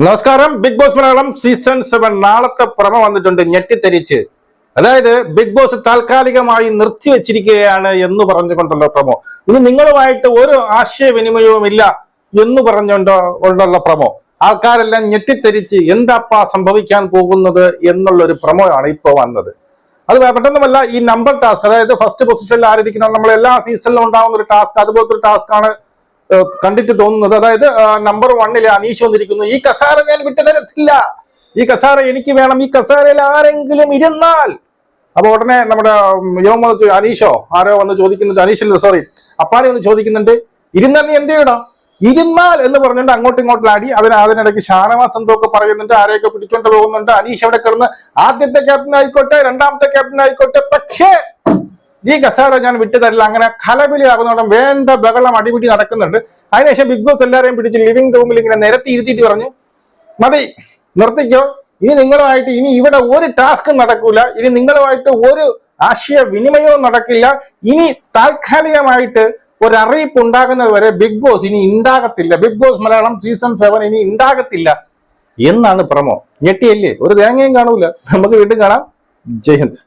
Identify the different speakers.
Speaker 1: നമസ്കാരം. Bigg Boss Malayalam season seven നാളത്തെ പ്രമ വന്നിട്ടുണ്ട്. ഞെട്ടിത്തെരിച്ച്. അതായത് ബിഗ് ബോസ് താൽക്കാലികമായി നിർത്തിവെച്ചിരിക്കുകയാണ് എന്ന് പറഞ്ഞുകൊണ്ടുള്ള പ്രമോ. ഇത് നിങ്ങളുമായിട്ട് ഒരു ആശയവിനിമയവും ഇല്ല എന്ന് പറഞ്ഞുകൊണ്ടോ കൊണ്ടുള്ള പ്രമോ. ആൾക്കാരെല്ലാം ഞെട്ടിത്തെരിച്ച് എന്താപ്പാ സംഭവിക്കാൻ പോകുന്നത് എന്നുള്ള ഒരു പ്രമോ ആണ് ഇപ്പോൾ വന്നത്. അത് പെട്ടെന്നുമല്ല ഈ നമ്പർ ടാസ്ക് അതായത് ഫസ്റ്റ് പൊസിഷനിൽ ആരിക്കണം നമ്മൾ എല്ലാ സീസണിലും ഉണ്ടാകുന്ന ഒരു ടാസ്ക് അതുപോലത്തെ ഒരു ടാസ്ക് ആണ് കണ്ടിട്ട് തോന്നുന്നത്. അതായത് നമ്പർ വണ്ണിൽ അനീഷ് വന്നിരിക്കുന്നു. ഈ കസാര ഞാൻ വിട്ടു തരത്തില്ല ഈ കസാര എനിക്ക് വേണം. ഈ കസാരയിൽ ആരെങ്കിലും ഇരുന്നാൽ. അപ്പൊ ഉടനെ നമ്മുടെ യോം അനീഷോ ആരോ വന്ന് ചോദിക്കുന്നുണ്ട്. അനീഷല്ല സോറി അപ്പാനെ വന്ന് ചോദിക്കുന്നുണ്ട്. ഇരുന്നാൽ നീ എന്ത് ചെയ്യണം? ഇരുന്നാൽ എന്ന് പറഞ്ഞിട്ട് അങ്ങോട്ടും ഇങ്ങോട്ടും ആടി. അതിന് അതിനിടയ്ക്ക് ഷാനവാസ് എന്തൊക്കെ പറയുന്നുണ്ട്. ആരെയൊക്കെ പിടിച്ചോണ്ട് പോകുന്നുണ്ട്. അനീഷ് അവിടെ കിടന്ന് ആദ്യത്തെ ക്യാപ്റ്റൻ ആയിക്കോട്ടെ രണ്ടാമത്തെ ക്യാപ്റ്റൻ ആയിക്കോട്ടെ. പക്ഷേ ഈ കസേര ഞാൻ വിട്ടുതരില്ല അങ്ങനെ കലബിലിയാകുന്നോടം വേണ്ട ബഹളം അടിപിടി നടക്കുന്നുണ്ട്. അതിനുശേഷം ബിഗ് ബോസ് എല്ലാവരെയും പിടിച്ച് ലിവിംഗ് റൂമിൽ ഇങ്ങനെ നിരത്തി ഇരുത്തിയിട്ട് പറഞ്ഞു മതി നിർത്തിക്കോ. ഇനി നിങ്ങളുമായിട്ട് ഇനി ഇവിടെ ഒരു ടാസ്ക് നടക്കൂല. ഇനി നിങ്ങളുമായിട്ട് ഒരു ആശയ വിനിമയവും നടക്കില്ല. ഇനി താൽക്കാലികമായിട്ട് ഒരു ഉണ്ടാകുന്നത് വരെ ബിഗ് ബോസ് ഇനി ഉണ്ടാകത്തില്ല Bigg Boss Malayalam season seven ഇനി ഉണ്ടാകത്തില്ല എന്നാണ് പ്രമോ. ഞെട്ടിയല്ലേ? ഒരു തേങ്ങയും കാണൂല. നമുക്ക് വീണ്ടും കാണാം. ജയ് ഹിന്ദ്.